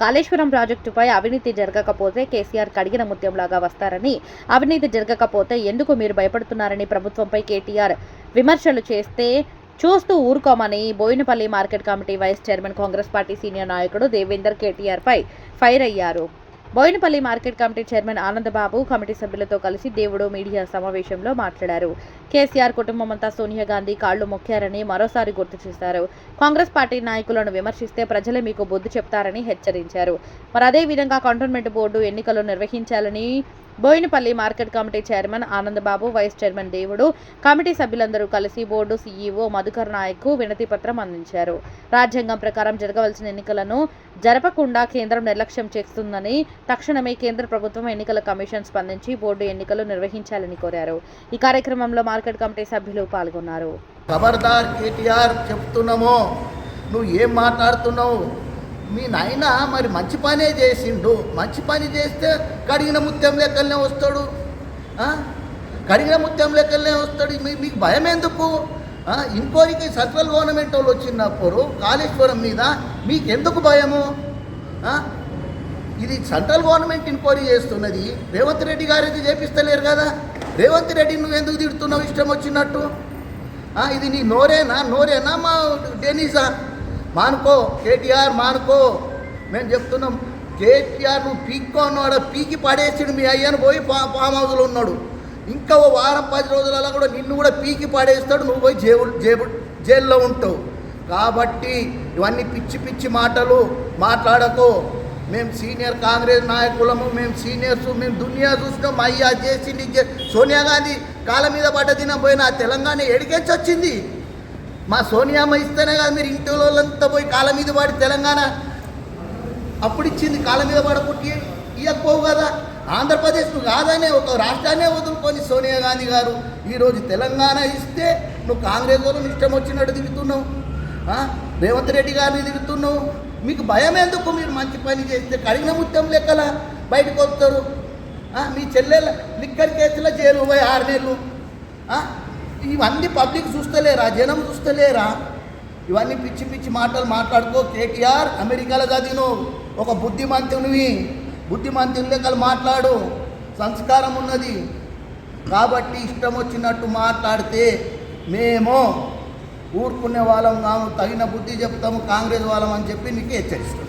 కాళేశ్వరం ప్రాజెక్టుపై అవినీతి జరగకపోతే కేసీఆర్ కడిగిన ముత్యంలాగా వస్తారని అవినీతి జరగకపోతే ఎందుకు మీరు భయపడుతున్నారని ప్రభుత్వంపై కేటీఆర్ విమర్శలు చేస్తే చూస్తూ ఊరుకోమని Boinapally market committee vice chairman Congress party senior నాయకుడు దేవేందర్ కేటీఆర్పై ఫైర్ అయ్యారు. Boinapally market committee chairman Anandababu committee సభ్యులతో కలిసి దేవుడు మీడియా సమావేశంలో మాట్లాడారు. కేసీఆర్ కుటుంబం అంతా సోనియా గాంధీ కాళ్ళు మొక్కారని మరోసారి గుర్తు చేశారు. కాంగ్రెస్ పార్టీ నాయకులను విమర్శిస్తే ప్రజలే మీకు బుద్ధి చెప్తారని హెచ్చరించారు. మరి అదే విధంగా కంటోన్మెంట్ బోర్డు ఎన్నికలు నిర్వహించాలని Boinapally market committee chairman Anandababu vice chairman Devudu committee సభ్యులందరూ కలిసి బోర్డు సీఈఓ మధుకర్ నాయక్ వినతి పత్రం అందించారు. రాజ్యాంగం ప్రకారం జరగవలసిన ఎన్నికలను జరపకుండా కేంద్రం నిర్లక్ష్యం చేస్తుందని తక్షణమే కేంద్ర ప్రభుత్వం ఎన్నికల కమిషన్ స్పందించి బోర్డు ఎన్నికలు నిర్వహించాలని కోరారు. ఈ కార్యక్రమంలో మార్కెట్ కమిటీ సభ్యులు పాల్గొన్నారు. ఖబర్దార్ కేటీఆర్ చెప్తున్నాము నువ్వు ఏం మాట్లాడుతున్నావు? మీ నాయన మరి మంచి పనే చేసిండు. మంచి పని చేస్తే కడిగిన ముత్యం లెక్కలనే వస్తాడు. కడిగిన ముత్యం లెక్కలనే వస్తాడు. మీ మీకు భయం ఎందుకు ఇంకోరికి సెంట్రల్ గవర్నమెంట్ వాళ్ళు వచ్చినప్పుడు కాళేశ్వరం మీద మీకు ఎందుకు భయము ఇది సెంట్రల్ గవర్నమెంట్ ఎంక్వైరీ చేస్తున్నది? రేవంత్ రెడ్డి గారు ఇది చేపిస్తలేరు కదా? రేవంత్ రెడ్డి నువ్వు ఎందుకు తిడుతున్నావు? ఇష్టం వచ్చినట్టు. ఇది నీ నోరేనా? నోరేనా మా డెనీసా? మానుకో కేటీఆర్ మానుకో. మేము చెప్తున్నాం కేటీఆర్ నువ్వు పీక్కో అన్నాడు పీకి పడేసిడు మీ అయ్యను పోయి పా ఫామ్ హౌస్లో ఉన్నాడు. ఇంకా ఓ వారం పది రోజులలో కూడా నిన్ను కూడా పీకి పడేస్తాడు నువ్వు పోయి జేబు జేబు జైల్లో ఉంటావు. కాబట్టి ఇవన్నీ పిచ్చి పిచ్చి మాటలు మాట్లాడకు. మేము సీనియర్ కాంగ్రెస్ నాయకులము మేము సీనియర్స్ మేము దునియా చూసినాం అయ్యా చేసింది చే- సోనియా గాంధీ కాళ్ళ మీద పడ్డ దినం పోయిన తెలంగాణ ఎడికెచ్చి వచ్చింది మా సోనియామ్మ ఇస్తేనే కదా మీరు ఇంటి వాళ్ళంతా పోయి కాళ్ళ మీద పాడి తెలంగాణ. అప్పుడు ఇచ్చింది కాళ్ళ మీద పడకుట్టి ఇవ్వకపోవు కదా. ఆంధ్రప్రదేశ్ నువ్వు కాదనే ఒక రాష్ట్రాన్నే వదులుకొని సోనియా గాంధీ గారు ఈరోజు తెలంగాణ ఇస్తే నువ్వు కాంగ్రెస్ వాళ్ళు ఇష్టం వచ్చినట్టు తిరుగుతున్నావు. రేవంత్ రెడ్డి గారిని తిరుగుతున్నావు. మీకు భయం ఎందుకు మీరు మంచి పని చేస్తే? కడిగిన ముత్యం లెక్కల బయటకు వస్తారు. మీ చెల్లెల లిక్కర్ కేసులో జైలు పోయి ఆరు నెలలు. ఇవన్నీ పబ్లిక్ చూస్తలేరా? జనం చూస్తలేరా? ఇవన్నీ పిచ్చి పిచ్చి మాటలు మాట్లాడుకో కేటీఆర్ అమెరికాలో చదివిను ఒక బుద్ధిమంతునివి. బుద్ధిమంతుని లెక్కలు మాట్లాడు. సంస్కారం ఉన్నది. కాబట్టి ఇష్టం వచ్చినట్టు మాట్లాడితే మేము ఊరుకునే వాళ్ళం కాము తగిన బుద్ధి చెప్తాము కాంగ్రెస్ వాళ్ళం అని చెప్పి నీకు హెచ్చరిస్తాం